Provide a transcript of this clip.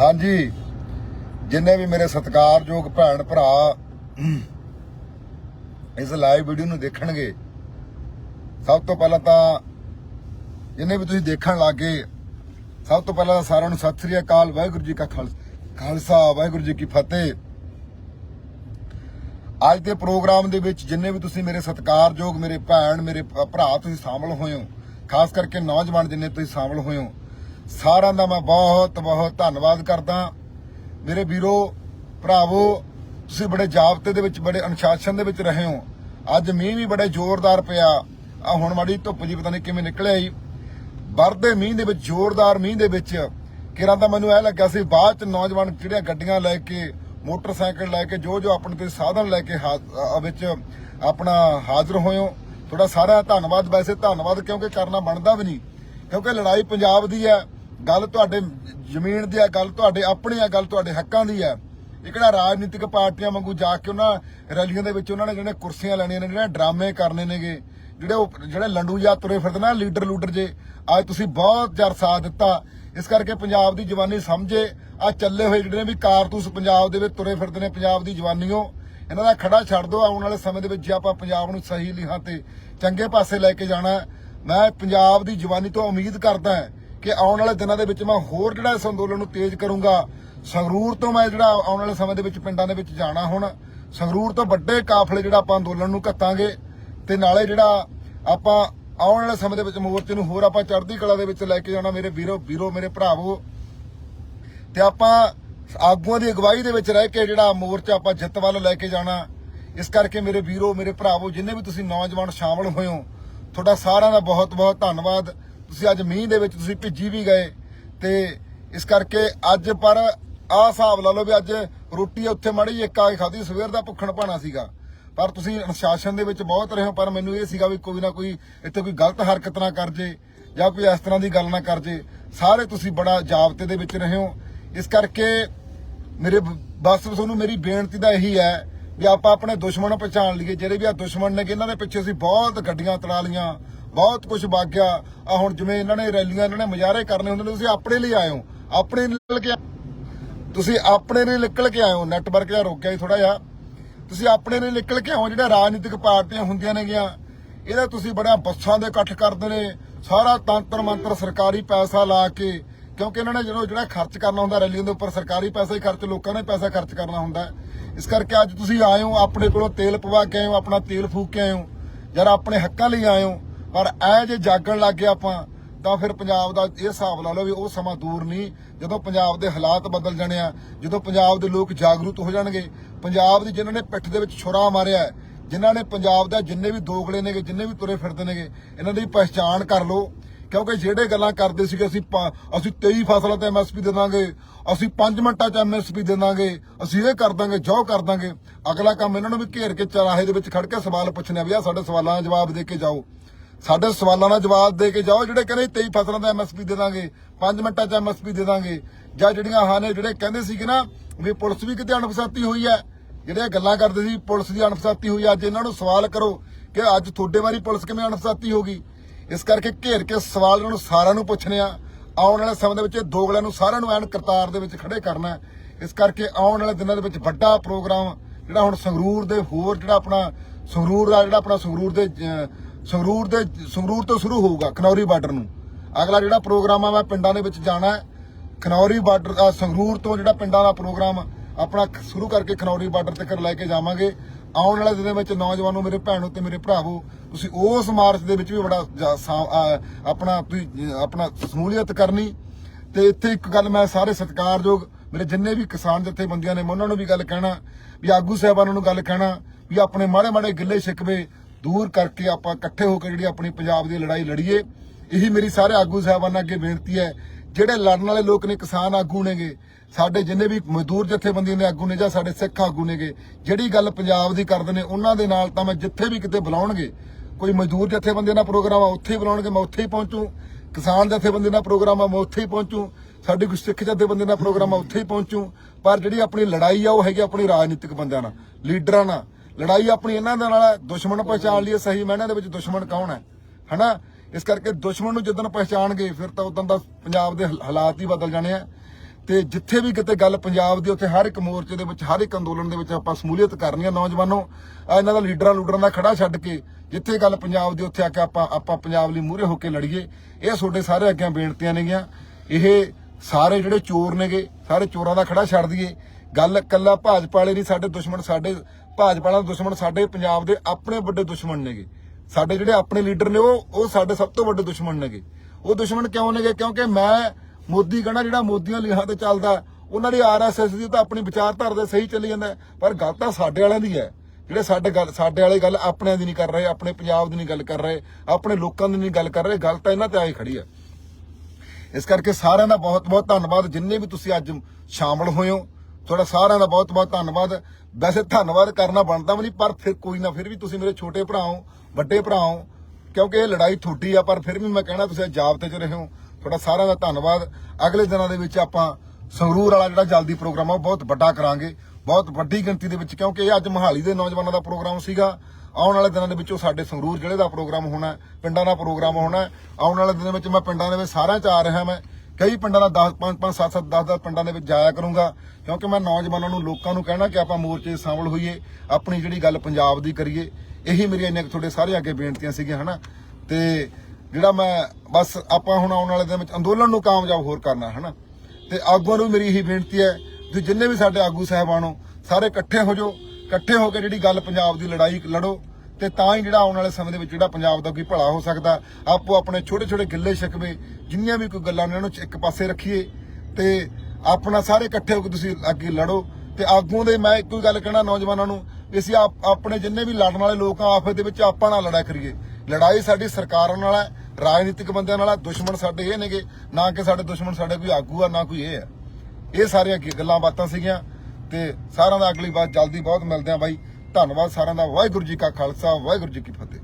ਹਾਂਜੀ। ਜਿੰਨੇ ਵੀ ਮੇਰੇ ਸਤਿਕਾਰਯੋਗ ਭੈਣ ਭਰਾ ਇਸ ਲਾਈਵ ਵੀਡੀਓ ਨੂੰ ਦੇਖਣਗੇ, ਸਭ ਤੋਂ ਪਹਿਲਾਂ ਤਾਂ ਜਿੰਨੇ ਵੀ ਤੁਸੀਂ ਦੇਖਣ ਲੱਗੇ, ਸਭ ਤੋਂ ਪਹਿਲਾਂ ਤਾਂ ਸਾਰਿਆਂ ਨੂੰ ਸਤਿ ਸ੍ਰੀ ਅਕਾਲ, ਵਾਹਿਗੁਰੂ ਜੀ ਕਾ ਖਾਲ- ਖਾਲਸਾ, ਵਾਹਿਗੁਰੂ ਜੀ ਕੀ ਫਤਿਹ। ਅੱਜ ਦੇ ਪ੍ਰੋਗਰਾਮ ਦੇ ਵਿੱਚ ਜਿੰਨੇ ਵੀ ਤੁਸੀਂ ਮੇਰੇ ਸਤਿਕਾਰਯੋਗ ਮੇਰੇ ਭੈਣ, ਮੇਰੇ ਭਰਾ ਤੁਸੀਂ ਸ਼ਾਮਲ ਹੋਏ ਹੋ, ਖਾਸ ਕਰਕੇ ਨੌਜਵਾਨ ਜਿੰਨੇ ਤੁਸੀਂ ਸ਼ਾਮਲ ਹੋਏ ਹੋ ਸਾਰਿਆਂ ਦਾ ਮੈਂ ਬਹੁਤ ਬਹੁਤ ਧੰਨਵਾਦ ਕਰਦਾ। ਮੇਰੇ ਵੀਰੋ, ਭਰਾਵੋ, ਤੁਸੀਂ ਬੜੇ ਜਾਬਤੇ ਦੇ ਵਿੱਚ, ਬੜੇ ਅਨੁਸ਼ਾਸਨ ਦੇ ਵਿੱਚ ਰਹੇ ਹੋ। ਅੱਜ ਮੀਂਹ ਵੀ ਬੜੇ ਜ਼ੋਰਦਾਰ ਪਿਆ। ਆ ਹੁਣ ਮਾੜੀ ਧੁੱਪ ਜੀ ਪਤਾ ਨਹੀਂ ਕਿਵੇਂ ਨਿਕਲਿਆ ਹੀ ਵਰਦੇ ਮੀਂਹ ਦੇ ਵਿੱਚ, ਜ਼ੋਰਦਾਰ ਮੀਂਹ ਦੇ ਵਿੱਚ, ਕਿਰਾਂ ਤਾਂ ਮੈਨੂੰ ਇਹ ਲੱਗਾ ਸੀ, ਬਾਅਦ ਚ ਨੌਜਵਾਨ ਜਿਹੜੀਆਂ ਗੱਡੀਆਂ ਲੈ ਕੇ, ਮੋਟਰਸਾਈਕਲ ਲੈ ਕੇ ਜੋ ਜੋ ਆਪਣੇ ਤੇ ਸਾਧਨ ਲੈ ਕੇ ਵਿੱਚ ਆਪਣਾ ਹਾਜ਼ਰ ਹੋਏ ਹੋ। ਤੁਹਾਡਾ ਸਾਰਾ ਧੰਨਵਾਦ। ਵੈਸੇ ਧੰਨਵਾਦ ਕਿਉਂਕਿ ਕਰਨਾ ਬਣਦਾ ਵੀ ਨਹੀਂ। ਕਿਉਂਕਿ ਲੜਾਈ ਪੰਜਾਬ ਦੀ ਹੈ। ਗੱਲ ਤੁਹਾਡੇ ਜ਼ਮੀਨ ਦੀ ਆ, ਗੱਲ ਤੁਹਾਡੇ ਆਪਣੀ ਆ, ਗੱਲ ਤੁਹਾਡੇ ਹੱਕਾਂ ਦੀ ਆ। ਇਹ ਕਿਹੜਾ ਰਾਜਨੀਤਿਕ ਪਾਰਟੀਆਂ ਵਾਂਗੂ ਜਾ ਕੇ ਉਹਨਾਂ ਰੈਲੀਆਂ ਦੇ ਵਿੱਚ ਉਹਨਾਂ ਨੇ ਜਿਹੜੇ ਕੁਰਸੀਆਂ ਲੈਣੀਆਂ ਨੇ ਜਿਹੜੇ ਡਰਾਮੇ ਕਰਨੇ ਨੇਗੇ, ਜਿਹੜੇ ਉਹ, ਜਿਹੜੇ ਲੰਡੂ ਜਾਂ ਤੁਰੇ ਫਿਰਦੇ ਨਾ ਲੀਡਰ ਲੂਡਰ ਜੇ, ਅੱਜ ਤੁਸੀਂ ਬਹੁਤ ਜਰ ਸਾਥ ਦਿੱਤਾ। ਇਸ ਕਰਕੇ ਪੰਜਾਬ ਦੀ ਜਵਾਨੀ ਸਮਝੇ, ਆ ਚੱਲੇ ਹੋਏ ਜਿਹੜੇ ਵੀ ਕਾਰਤੂਸ ਪੰਜਾਬ ਦੇ ਵਿੱਚ ਤੁਰੇ ਫਿਰਦੇ ਨੇ, ਪੰਜਾਬ ਦੀ ਜਵਾਨੀਓ, ਇਹਨਾਂ ਦਾ ਖੜਾ ਛੱਡ ਦਿਓ, ਆਉਣ ਵਾਲੇ ਸਮੇਂ ਦੇ ਵਿੱਚ ਜੇ ਆਪਾਂ ਪੰਜਾਬ ਨੂੰ ਸਹੀ ਲਿਹਾਂ ਤੇ ਚੰਗੇ ਪਾਸੇ ਲੈ ਕੇ ਜਾਣਾ, ਮੈਂ ਪੰਜਾਬ ਦੀ ਜਵਾਨੀ ਤੋਂ ਉਮੀਦ ਕਰਦਾ ਹਾਂ ਕਿ ਆਉਣ ਵਾਲੇ ਦਿਨਾਂ ਦੇ ਵਿੱਚ ਮੈਂ ਹੋਰ ਜਿਹੜਾ ਇਸ ਅੰਦੋਲਨ ਨੂੰ ਤੇਜ਼ ਕਰੂੰਗਾ, ਸੰਗਰੂਰ ਤੋਂ ਮੈਂ ਜਿਹੜਾ ਆਉਣ ਵਾਲੇ ਸਮੇਂ ਦੇ ਵਿੱਚ ਪਿੰਡਾਂ ਦੇ ਵਿੱਚ ਜਾਣਾ ਹੁਣ, ਸੰਗਰੂਰ ਤੋਂ ਵੱਡੇ ਕਾਫਲੇ ਜਿਹੜਾ ਆਪਾਂ ਅੰਦੋਲਨ ਨੂੰ ਘੱਤਾਂਗੇ ਤੇ ਨਾਲੇ ਜਿਹੜਾ ਆਪਾਂ ਆਉਣ ਵਾਲੇ ਸਮੇਂ ਦੇ ਵਿੱਚ ਮੋਰਚੇ ਨੂੰ ਹੋਰ ਆਪਾਂ ਚੜ੍ਹਦੀ ਕਲਾ ਦੇ ਵਿੱਚ ਲੈ ਕੇ ਜਾਣਾ ਮੇਰੇ ਵੀਰੋ ਵੀਰੋ, ਮੇਰੇ ਭਰਾਵੋ। ਤੇ ਆਪਾਂ ਆਗੂਆਂ ਦੀ ਅਗਵਾਈ ਦੇ ਵਿੱਚ ਰਹਿ ਕੇ ਜਿਹੜਾ ਮੋਰਚਾ ਆਪਾਂ ਜਿੱਤ ਵੱਲ ਲੈ ਕੇ ਜਾਣਾ, ਇਸ ਕਰਕੇ ਮੇਰੇ ਵੀਰੋ, ਮੇਰੇ ਭਰਾਵੋ, ਜਿੰਨੇ ਵੀ ਤੁਸੀਂ ਨੌਜਵਾਨ ਸ਼ਾਮਲ ਹੋਏ ਹੋ, ਤੁਹਾਡਾ ਸਾਰਿਆਂ ਦਾ ਬਹੁਤ ਬਹੁਤ ਧੰਨਵਾਦ। ਤੁਸੀਂ ਅੱਜ ਮੀਂਹ ਦੇ ਵਿੱਚ ਤੁਸੀਂ ਭਿੱਜੀ ਵੀ ਗਏ ਤੇ ਇਸ ਕਰਕੇ ਅੱਜ ਪਰ ਆਹ ਹਿਸਾਬ ਲਾ ਲਓ ਵੀ ਅੱਜ ਰੋਟੀ ਉੱਥੇ ਮੜੀ ਇੱਕ ਆ ਕੇ ਖਾਧੀ, ਸਵੇਰ ਦਾ ਭੁੱਖਣ ਭਾਣਾ ਸੀਗਾ। ਪਰ ਤੁਸੀਂ ਅਨੁਸ਼ਾਸਨ ਦੇ ਵਿੱਚ ਬਹੁਤ ਰਹੇ ਹੋ, ਪਰ ਮੈਨੂੰ ਇਹ ਸੀਗਾ ਵੀ ਕੋਈ ਨਾ ਕੋਈ ਇੱਥੇ ਕੋਈ ਗਲਤ ਹਰਕਤ ਨਾ ਕਰ ਜੇ ਜਾਂ ਕੋਈ ਇਸ ਤਰ੍ਹਾਂ ਦੀ ਗੱਲ ਨਾ ਕਰ ਜੇ। ਸਾਰੇ ਤੁਸੀਂ ਬੜਾ ਜਾਬਤੇ ਦੇ ਵਿੱਚ ਰਹੇ ਹੋ। ਇਸ ਕਰਕੇ ਮੇਰੇ ਬਸ ਤੁਹਾਨੂੰ ਮੇਰੀ ਬੇਨਤੀ ਤਾਂ ਇਹੀ ਹੈ ਵੀ ਆਪਾਂ ਆਪਣੇ ਦੁਸ਼ਮਣ ਨੂੰ ਪਛਾਣ ਲਈਏ। ਜਿਹੜੇ ਵੀ ਆ ਦੁਸ਼ਮਣ ਨੇ ਕਿ ਇਹਨਾਂ ਦੇ ਪਿੱਛੇ ਅਸੀਂ ਬਹੁਤ ਗੱਡੀਆਂ ਤੜਾ ਲੀਆਂ ਬਹੁਤ ਕੁਝ ਵਾਗਿਆ ਆ ਹੁਣ ਜਿਵੇਂ ਇਹਨਾਂ ਨੇ ਰੈਲੀਆਂ, ਇਹਨਾਂ ਨੇ ਮੁਜ਼ਾਹਰੇ ਕਰਨੇ ਹੁੰਦੇ ਨੇ, ਤੁਸੀਂ ਆਪਣੇ ਲਈ ਆਏ ਹੋ। ਆਪਣੇ ਨਿਕਲ ਕੇ ਤੁਸੀਂ ਆਪਣੇ ਲਈ ਨਿਕਲ ਕੇ ਆਏ ਹੋ। ਨੈਟਵਰਕ ਜਾਂ ਰੋਕਿਆ ਹੀ ਥੋੜਾ ਜਿਹਾ। ਤੁਸੀਂ ਆਪਣੇ ਲਈ ਨਿਕਲ ਕੇ ਆਓ ਜਿਹੜਾ ਰਾਜਨੀਤਿਕ ਪਾਰਟੀਆਂ ਹੁੰਦੀਆਂ ਨੇਗੀਆਂ। ਇਹਦਾ ਤੁਸੀਂ ਬੜਾ ਬੱਸਾਂ ਦੇ ਇਕੱਠ ਕਰਦੇ ਨੇ। ਸਾਰਾ ਤੰਤਰ ਮੰਤਰ ਸਰਕਾਰੀ ਪੈਸਾ ਲਾ ਕੇ, ਕਿਉਂਕਿ ਇਹਨਾਂ ਨੇ ਜਦੋਂ ਜਿਹੜਾ ਖਰਚ ਕਰਨਾ ਹੁੰਦਾ ਰੈਲੀਆਂ ਦੇ ਉੱਪਰ, ਸਰਕਾਰੀ ਪੈਸਾ ਹੀ ਖਰਚ, ਲੋਕਾਂ ਨੇ ਪੈਸਾ ਖਰਚ ਕਰਨਾ ਹੁੰਦਾ। ਇਸ ਕਰਕੇ ਅੱਜ ਤੁਸੀਂ ਆਏ ਹੋ, ਆਪਣੇ ਕੋਲੋਂ ਤੇਲ ਪਵਾ ਕੇ ਆਏ ਹੋ, ਆਪਣਾ ਤੇਲ ਫੂਕ ਕੇ ਆਏ ਹੋ। ਯਾਰ ਆਪਣੇ ਹੱਕਾਂ ਲਈ ਆਏ ਹੋ। ਪਰ ਇਹ ਜੇ ਜਾਗਣ ਲੱਗ ਗਏ ਆਪਾਂ ਤਾਂ ਫਿਰ ਪੰਜਾਬ ਦਾ ਇਹ ਹਿਸਾਬ ਲਾ ਲਓ ਵੀ ਉਹ ਸਮਾਂ ਦੂਰ ਨਹੀਂ। ਜਦੋਂ ਪੰਜਾਬ ਦੇ ਹਾਲਾਤ ਬਦਲ ਜਾਣੇ ਆ ਜਦੋਂ ਪੰਜਾਬ ਦੇ ਲੋਕ ਜਾਗਰੂਕ ਹੋ ਜਾਣਗੇ ਪੰਜਾਬ ਦੀ ਜਿਨ੍ਹਾਂ ਨੇ ਪਿੱਠ ਦੇ ਵਿੱਚ ਛੁਰਾ ਮਾਰਿਆ ਹੈ, ਜਿਨ੍ਹਾਂ ਨੇ ਪੰਜਾਬ ਦਾ ਜਿੰਨੇ ਵੀ ਦੋਗਲੇ ਨੇਗੇ ਜਿੰਨੇ ਵੀ ਤੁਰੇ ਫਿਰਦੇ ਨੇਗੇ ਇਹਨਾਂ ਦੀ ਪਹਿਚਾਣ ਕਰ ਲਓ। ਕਿਉਂਕਿ ਜਿਹੜੇ ਗੱਲਾਂ ਕਰਦੇ ਸੀਗੇ ਅਸੀਂ ਅਸੀਂ 23 ਫਸਲਾਂ ਤੇ ਐਮਐਸਪੀ ਦੇ ਦਾਂਗੇ ਅਸੀਂ 5 ਮਿੰਟਾਂ 'ਚ ਐਮਐਸਪੀ ਦੇ ਦਾਂਗੇ ਅਸੀਂ ਇਹ ਕਰ ਦਾਂਗੇ ਜੋ ਕਰ ਦਾਂਗੇ ਅਗਲਾ ਕੰਮ ਇਹਨਾਂ ਨੂੰ ਵੀ ਘੇਰ ਕੇ ਚਰਾਹੇ ਦੇ ਵਿੱਚ ਖੜ ਕੇ ਸਵਾਲ ਪੁੱਛਣੇ ਆ ਵੀ ਆ ਸਾਡੇ ਸਵਾਲਾਂ ਦਾ ਜਵਾਬ ਦੇ ਕੇ ਜਾਓ। ਸਾਡੇ ਸਵਾਲਾਂ ਦਾ ਜਵਾਬ ਦੇ ਕੇ ਜਾਓ, ਜਿਹੜੇ ਕਹਿੰਦੇ 23 ਫਸਲਾਂ ਦਾ ਐਮਐਸਪੀ ਦੇ ਦਾਂਗੇ 5 ਮਿੰਟਾਂ 'ਚ ਐਮਐਸਪੀ ਦੇ ਦਾਂਗੇ, ਜਾਂ ਜਿਹੜੀਆਂ ਹਾਂ ਨੇ, ਜਿਹੜੇ ਕਹਿੰਦੇ ਸੀਗੇ ਨਾ ਵੀ ਪੁਲਿਸ ਵੀ ਕਿਤੇ ਅਣਫਸਾਤੀ ਹੋਈ ਹੈ ਜਿਹੜੇ ਗੱਲਾਂ ਕਰਦੇ ਸੀ, ਪੁਲਿਸ ਦੀ ਅਣਫਸਾਤੀ ਹੋਈ ਅੱਜ ਇਹਨਾਂ ਨੂੰ ਸਵਾਲ ਕਰੋ ਕਿ ਅੱਜ ਤੁਹਾਡੇ ਵਾਰੀ ਪੁਲਿਸ ਕਿਵੇਂ ਅਣਫਸਾਤੀ ਹੋ ਗਈ। ਇਸ ਕਰਕੇ ਘੇਰ ਕੇ ਸਵਾਲ ਇਹਨਾਂ ਨੂੰ ਸਾਰਿਆਂ ਨੂੰ ਪੁੱਛਣੇ ਆ, ਆਉਣ ਵਾਲੇ ਸਮੇਂ ਦੇ ਵਿੱਚ ਇਹ ਦੋਗਲਿਆਂ ਨੂੰ ਸਾਰਿਆਂ ਨੂੰ ਐਨ ਕਰਤਾਰ ਦੇ ਵਿੱਚ ਖੜੇ ਕਰਨਾ ਇਸ ਕਰਕੇ ਆਉਣ ਵਾਲੇ ਦਿਨਾਂ ਦੇ ਵਿੱਚ ਵੱਡਾ ਪ੍ਰੋਗਰਾਮ, ਜਿਹੜਾ ਹੁਣ ਸੰਗਰੂਰ ਦੇ ਹੋਰ ਜਿਹੜਾ ਆਪਣਾ ਸੰਗਰੂਰ ਦਾ, ਜਿਹੜਾ ਆਪਣਾ ਸੰਗਰੂਰ ਦੇ ਸੰਗਰੂਰ ਦੇ ਸੰਗਰੂਰ ਤੋਂ ਸ਼ੁਰੂ ਹੋਊਗਾ ਖਨੌਰੀ ਬਾਰਡਰ ਨੂੰ। ਅਗਲਾ ਜਿਹੜਾ ਪ੍ਰੋਗਰਾਮ ਆ, ਮੈਂ ਪਿੰਡਾਂ ਦੇ ਵਿੱਚ ਜਾਣਾ ਖਨੌਰੀ ਬਾਰਡਰ ਸੰਗਰੂਰ ਤੋਂ ਜਿਹੜਾ ਪਿੰਡਾਂ ਦਾ ਪ੍ਰੋਗਰਾਮ ਆਪਣਾ ਸ਼ੁਰੂ ਕਰਕੇ ਖਨੌਰੀ ਬਾਰਡਰ ਤੱਕ ਲੈ ਕੇ ਜਾਵਾਂਗੇ। ਆਉਣ ਵਾਲੇ ਦਿਨਾਂ ਵਿੱਚ ਨੌਜਵਾਨੋ ਮੇਰੇ ਭੈਣੋ ਤੇ ਮੇਰੇ ਭਰਾਵੋ, ਤੁਸੀਂ ਉਸ ਮਾਰਚ ਦੇ ਵਿੱਚ ਵੀ ਬੜਾ ਆਪਣਾ ਤੁਸੀਂ ਆਪਣਾ ਸਮੂਲੀਅਤ ਕਰਨੀ। ਤੇ ਇੱਥੇ ਇੱਕ ਗੱਲ ਮੈਂ ਸਾਰੇ ਸਤਿਕਾਰਯੋਗ, ਮੇਰੇ ਜਿੰਨੇ ਵੀ ਕਿਸਾਨ ਜਥੇਬੰਦੀਆਂ ਨੇ, ਮੈਂ ਉਹਨਾਂ ਨੂੰ ਵੀ ਗੱਲ ਕਹਿਣਾ, ਵੀ ਆਗੂ ਸਾਹਿਬਾਨਾਂ ਨੂੰ ਗੱਲ ਕਹਿਣਾ, ਵੀ ਆਪਣੇ ਮਾੜੇ ਮਾੜੇ ਗਿੱਲੇ ਸ਼ਿਕਵੇ ਦੂਰ ਕਰਕੇ ਆਪਾਂ ਇਕੱਠੇ ਹੋ ਕੇ ਜਿਹੜੀ ਆਪਣੀ ਪੰਜਾਬ ਦੀ ਲੜਾਈ ਲੜੀਏ, ਇਹੀ ਮੇਰੀ ਸਾਰੇ ਆਗੂ ਸਾਹਿਬਾਨਾਂ ਅੱਗੇ ਬੇਨਤੀ ਹੈ, ਜਿਹੜੇ ਲੜਨ ਵਾਲੇ ਲੋਕ ਨੇ, ਕਿਸਾਨ ਆਗੂ ਨੇਗੇ, ਸਾਡੇ ਜਿੰਨੇ ਵੀ ਮਜ਼ਦੂਰ ਜਥੇਬੰਦੀਆਂ ਦੇ ਆਗੂ ਨੇ ਜਾਂ ਸਾਡੇ ਸਿੱਖ ਆਗੂ ਨੇਗੇ, ਜਿਹੜੀ ਗੱਲ ਪੰਜਾਬ ਦੀ ਕਰਦੇ ਨੇ, ਉਹਨਾਂ ਦੇ ਨਾਲ ਤਾਂ ਮੈਂ ਜਿੱਥੇ ਵੀ ਕਿਤੇ ਬੁਲਾਉਣਗੇ, ਕੋਈ ਮਜ਼ਦੂਰ ਜਥੇਬੰਦੀਆਂ ਦਾ ਪ੍ਰੋਗਰਾਮ ਆ, ਉੱਥੇ ਹੀ ਬੁਲਾਉਣਗੇ, ਮੈਂ ਉੱਥੇ ਹੀ ਪਹੁੰਚੂ, ਕਿਸਾਨ ਜਥੇਬੰਦੀਆਂ ਦਾ ਪ੍ਰੋਗਰਾਮ ਆ, ਮੈਂ ਉੱਥੇ ਹੀ ਪਹੁੰਚੂ, ਸਾਡੀ ਕੋਈ ਸਿੱਖ ਜਥੇਬੰਦੀਆਂ ਦਾ ਪ੍ਰੋਗਰਾਮ ਆ, ਉੱਥੇ ਹੀ ਪਹੁੰਚੂ, ਪਰ ਜਿਹੜੀ ਆਪਣੀ ਲੜਾਈ ਆ, ਉਹ ਹੈਗੀ ਆਪਣੀ ਰਾਜਨੀਤਿਕ ਬੰਦਿਆਂ ਨਾਲ, ਲੀਡਰਾਂ ਨਾਲ ਲੜਾਈ ਆਪਣੀ ਇਹਨਾਂ ਦੇ ਨਾਲ ਹੈ। ਦੁਸ਼ਮਣ ਪਛਾਣ ਲਈਏ ਸਹੀ ਮਾਇਨਿਆਂ ਦੇ ਵਿੱਚ ਦੁਸ਼ਮਣ ਕੌਣ ਹੈ? ਹਨਾ? ਇਸ ਕਰਕੇ ਦੁਸ਼ਮਣ ਨੂੰ ਜਦੋਂ ਪਛਾਣਗੇ, ਫਿਰ ਤਾਂ ਉਦੋਂ ਦਾ ਪੰਜਾਬ ਦੇ ਹਾਲਾਤ ਹੀ ਬਦਲ ਜਾਣੇ ਆ। ਤੇ ਜਿੱਥੇ ਵੀ ਕਿਤੇ ਗੱਲ ਪੰਜਾਬ ਦੀ, ਉੱਥੇ ਹਰ ਇੱਕ ਮੋਰਚੇ ਦੇ ਵਿੱਚ, ਹਰ ਇੱਕ ਅੰਦੋਲਨ ਦੇ ਵਿੱਚ ਆਪਾਂ ਸਮੂਲੀਅਤ ਕਰਨੀ ਆ ਨੌਜਵਾਨੋ। ਆਹ ਇਹਨਾਂ ਦਾ ਲੀਡਰਾਂ ਲੂਡਰਾਂ ਦਾ ਖੜਾ ਛੱਡ ਕੇ, ਜਿੱਥੇ ਗੱਲ ਪੰਜਾਬ ਦੀ, ਉੱਥੇ ਆ ਕੇ ਆਪਾਂ ਆਪਾਂ ਪੰਜਾਬ ਲਈ ਮੂਹਰੇ ਹੋ ਕੇ ਲੜੀਏ। ਇਹ ਤੁਹਾਡੇ ਸਾਰੇ ਅੱਗੇ ਬੇਨਤੀਆਂ ਨੇਗੀਆਂ। ਇਹ ਸਾਰੇ ਜਿਹੜੇ ਚੋਰ ਨੇਗੇ, ਸਾਰੇ ਚੋਰਾਂ ਦਾ ਖੜਾ ਛੱਡ ਦਈਏ। ਗੱਲ ਕੱਲਾ ਭਾਜਪਾ ਵਾਲੇ ਨਹੀਂ, ਸਾਡੇ ਦੁਸ਼ਮਣ, ਸਾਡੇ ਭਾਜਪਾ ਵਾਲਾ ਦੁਸ਼ਮਣ ਸਾਡੇ ਪੰਜਾਬ ਦੇ ਆਪਣੇ ਵੱਡੇ ਦੁਸ਼ਮਣ ਨੇਗੇ। ਸਾਡੇ ਜਿਹੜੇ ਆਪਣੇ ਲੀਡਰ ਨੇ ਉਹ ਉਹ ਸਾਡੇ ਸਭ ਤੋਂ ਵੱਡੇ ਦੁਸ਼ਮਣ ਨੇਗੇ। ਉਹ ਦੁਸ਼ਮਣ ਕਿਉਂ ਨੇਗੇ? ਕਿਉਂਕਿ ਮੈਂ ਮੋਦੀ ਕਹਣਾ ਜਿਹੜਾ ਮੋਦੀਆਂ ਲੀਹਾਂ ਤੇ ਚੱਲਦਾ, ਉਹਨਾਂ ਦੀ ਆਰਐਸਐਸ ਦੀ ਤਾਂ ਆਪਣੀ ਵਿਚਾਰਧਾਰਾ ਦੇ ਸਹੀ ਚੱਲੀ ਜਾਂਦਾ ਪਰ ਗੱਲ ਤਾਂ ਸਾਡੇ ਵਾਲਿਆਂ ਦੀ ਹੈ। ਜਿਹੜੇ ਸਾਡੇ ਗੱਲ, ਸਾਡੇ ਵਾਲੇ ਗੱਲ ਆਪਣਿਆਂ ਦੀ ਨਹੀਂ ਕਰ ਰਹੇ, ਆਪਣੇ ਪੰਜਾਬ ਦੀ ਨਹੀਂ ਗੱਲ ਕਰ ਰਹੇ, ਆਪਣੇ ਲੋਕਾਂ ਦੀ ਨਹੀਂ ਗੱਲ ਕਰ ਰਹੇ, ਗੱਲ ਤਾਂ ਇਹਨਾਂ ਤੇ ਆਈ ਖੜੀ ਹੈ। ਇਸ ਕਰਕੇ ਸਾਰਿਆਂ ਦਾ ਬਹੁਤ ਬਹੁਤ ਧੰਨਵਾਦ। ਜਿੰਨੇ ਵੀ ਤੁਸੀਂ ਅੱਜ ਸ਼ਾਮਲ ਹੋਏ ਹੋ ਤੁਹਾਡਾ ਸਾਰਿਆਂ ਦਾ ਬਹੁਤ ਬਹੁਤ ਧੰਨਵਾਦ। ਵੈਸੇ ਧੰਨਵਾਦ ਕਰਨਾ ਬਣਦਾ ਵੀ ਨਹੀਂ, ਪਰ ਫਿਰ ਕੋਈ ਨਾ, ਫਿਰ ਵੀ ਤੁਸੀਂ ਮੇਰੇ ਛੋਟੇ ਭਰਾ ਹੋ, ਵੱਡੇ ਭਰਾ ਹੋ, ਕਿਉਂਕਿ ਇਹ ਲੜਾਈ ਤੁਹਾਡੀ ਆ, ਪਰ ਫਿਰ ਵੀ ਮੈਂ ਕਹਿਣਾ ਤੁਸੀਂ ਜਾਬ ਤੇ ਚ ਰਹੇ ਹੋ। ਤੁਹਾਡਾ ਸਾਰਿਆਂ ਦਾ ਧੰਨਵਾਦ। ਅਗਲੇ ਦਿਨਾਂ ਦੇ ਵਿੱਚ ਆਪਾਂ ਸੰਗਰੂਰ ਵਾਲਾ ਜਿਹੜਾ ਜਲਦੀ ਪ੍ਰੋਗਰਾਮ ਆ, ਉਹ ਬਹੁਤ ਵੱਡਾ ਕਰਾਂਗੇ। ਬਹੁਤ ਵੱਡੀ ਗਿਣਤੀ ਦੇ ਵਿੱਚ, ਕਿਉਂਕਿ ਇਹ ਅੱਜ ਮਹਾਲੀ ਦੇ ਨੌਜਵਾਨਾਂ ਦਾ ਪ੍ਰੋਗਰਾਮ ਸੀਗਾ। ਆਉਣ ਵਾਲੇ ਦਿਨਾਂ ਦੇ ਵਿੱਚ ਉਹ ਸਾਡੇ ਸੰਗਰੂਰ ਜ਼ਿਲ੍ਹੇ ਦਾ ਪ੍ਰੋਗਰਾਮ ਹੋਣਾ, ਪਿੰਡਾਂ ਦਾ ਪ੍ਰੋਗਰਾਮ ਹੋਣਾ। ਆਉਣ ਵਾਲੇ ਦਿਨਾਂ ਵਿੱਚ ਮੈਂ ਪਿੰਡਾਂ ਦੇ ਵਿੱਚ ਸਾਰਿਆਂ ਚ ਆ ਰਿਹਾ ਮੈਂ। ਕਈ ਪਿੰਡਾਂ ਦਾ 10 5 5 7 7 10 10 ਪਿੰਡਾਂ ਦੇ ਵਿੱਚ ਜਾਇਆ ਕਰੂੰਗਾ, ਕਿਉਂਕਿ ਮੈਂ ਨੌਜਵਾਨਾਂ ਨੂੰ ਲੋਕਾਂ ਨੂੰ ਕਹਿਣਾ ਕਿ ਆਪਾਂ ਮੋਰਚੇ 'ਚ ਸ਼ਾਮਲ ਹੋਈਏ, ਆਪਣੀ ਜਿਹੜੀ ਗੱਲ ਪੰਜਾਬ ਦੀ ਕਰੀਏ। ਇਹੀ ਮੇਰੀ ਇੰਨੀਆਂ ਕੁ ਤੁਹਾਡੇ ਸਾਰੇ ਅੱਗੇ ਬੇਨਤੀਆਂ ਸੀਗੀਆਂ, ਹਨਾ? ਤੇ ਜਿਹੜਾ ਮੈਂ ਬਸ ਆਪਾਂ ਹੁਣ ਆਉਣ ਵਾਲੇ ਦਿਨ ਵਿੱਚ ਅੰਦੋਲਨ ਨੂੰ ਕਾਮਯਾਬ ਹੋਰ ਕਰਨਾ, ਹਨਾ? ਤੇ ਆਗੂਆਂ ਨੂੰ ਵੀ ਮੇਰੀ ਇਹੀ ਬੇਨਤੀ ਹੈ ਤੁਸੀਂ ਜਿੰਨੇ ਵੀ ਸਾਡੇ ਆਗੂ ਸਾਹਿਬਾਨ ਸਾਰੇ ਇਕੱਠੇ ਹੋ ਜਾਓ, ਇਕੱਠੇ ਹੋ ਕੇ ਜਿਹੜੀ ਗੱਲ ਪੰਜਾਬ ਦੀ ਲੜਾਈ ਲੜੋ। ਤੇ ਤਾਂ ਹੀ ਜਿਹੜਾ ਆਉਣ ਵਾਲੇ ਸਮੇਂ ਦੇ ਵਿੱਚ ਜਿਹੜਾ ਪੰਜਾਬ ਦਾ ਕੋਈ ਭਲਾ ਹੋ ਸਕਦਾ, ਆਪੋ ਆਪਣੇ ਛੋਟੇ ਛੋਟੇ ਗਿੱਲੇ ਸ਼ਿਕਵੇ ਜਿੰਨੀਆਂ ਵੀ ਕੋਈ ਗੱਲਾਂ ਨੇ ਉਹਨਾਂ ਨੂੰ ਇੱਕ ਪਾਸੇ ਰੱਖੀਏ ਤੇ ਆਪਣਾ ਸਾਰੇ ਇਕੱਠੇ ਹੋ ਕੇ ਤੁਸੀਂ ਅੱਗੇ ਲੜੋ ਤੇ ਆਗੂਆਂ ਦੇ ਮੈਂ ਇੱਕੋ ਹੀ ਗੱਲ ਕਹਿਣਾ ਨੌਜਵਾਨਾਂ ਨੂੰ ਵੀ ਅਸੀਂ ਆਪ- ਆਪਣੇ ਜਿੰਨੇ ਵੀ ਲੜਨ ਵਾਲੇ ਲੋਕ ਆ ਆਫ਼ਤ ਦੇ ਵਿੱਚ ਆਪਾਂ ਨਾਲ ਲੜਾਈ ਕਰੀਏ। ਲੜਾਈ ਸਾਡੀ ਸਰਕਾਰਾਂ ਨਾਲ ਹੈ ਰਾਜਨੀਤਿਕ ਬੰਦਿਆਂ ਨਾਲ ਹੈ ਦੁਸ਼ਮਣ ਸਾਡੇ ਇਹ ਨੇਗੇ, ਨਾ ਕਿ ਸਾਡੇ ਦੁਸ਼ਮਣ ਸਾਡੇ ਕੋਈ ਆਗੂ ਆ, ਨਾ ਕੋਈ ਇਹ ਹੈ ਇਹ ਸਾਰੀਆਂ ਕੀ- ਗੱਲਾਂ ਬਾਤਾਂ ਸੀਗੀਆਂ ਤੇ ਸਾਰਿਆਂ ਦਾ ਅਗਲੀ ਵਾਰ ਜਲਦੀ ਬਹੁਤ ਮਿਲਦੇ ਆ ਬਾਈ। ਧੰਨਵਾਦ ਸਾਰਿਆਂ ਦਾ। ਵਾਹਿਗੁਰੂ ਜੀ ਕਾ ਖਾਲਸਾ ਵਾਹਿਗੁਰੂ ਜੀ ਕੀ ਫਤਿਹ।